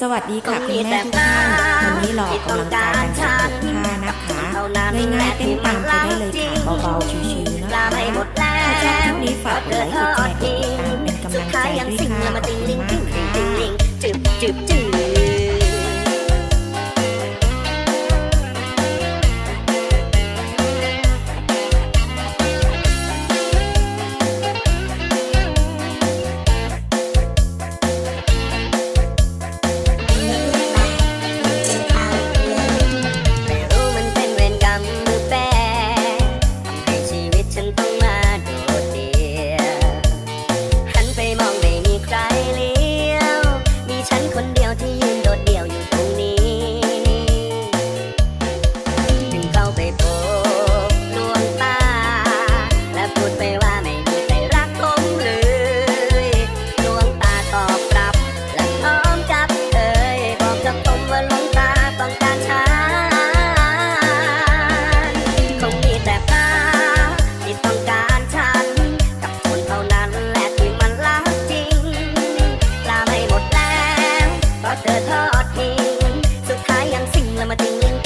สวัสดีค่ะคุณแม่ทุกท่านวันนี้เราออกกำลังกายกันสิบหกท่านะคะง่ายๆเต้นตามไปได้เลยค่ะเบาๆชิวๆนะคะไม่หมดแล้วถ้าชอบคลิปนี้ฝากกดไลค์กดแชร์กดติดตามเป็นกำลังใจด้วยค่ะขอบคุณมากค่ะ a ding.